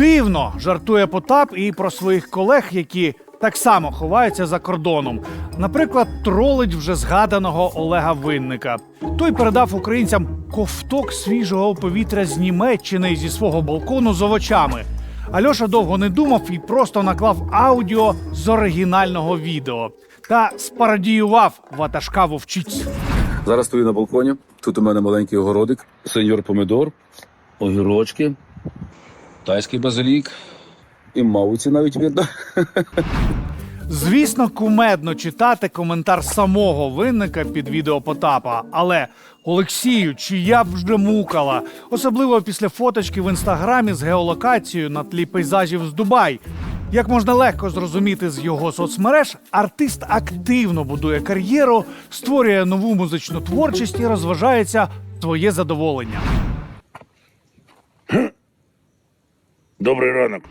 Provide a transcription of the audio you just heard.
Дивно жартує Потап і про своїх колег, які так само ховаються за кордоном. Наприклад, тролить вже згаданого Олега Винника. Той передав українцям ковток свіжого повітря з Німеччини зі свого балкону з овочами. Альоша довго не думав і просто наклав аудіо з оригінального відео та спарадіював ватажка вовчиць. Зараз стою на балконі. Тут у мене маленький огородик, сеньор помідор, огірочки, тайський базилік і мауці навіть видно. Звісно, кумедно читати коментар самого винника під відео Потапа. Але Олексію, чия б вже мукала, особливо після фоточки в інстаграмі з геолокацією на тлі пейзажів з Дубай. Як можна легко зрозуміти з його соцмереж, артист активно будує кар'єру, створює нову музичну творчість і розважається своє задоволення. Добрий ранок.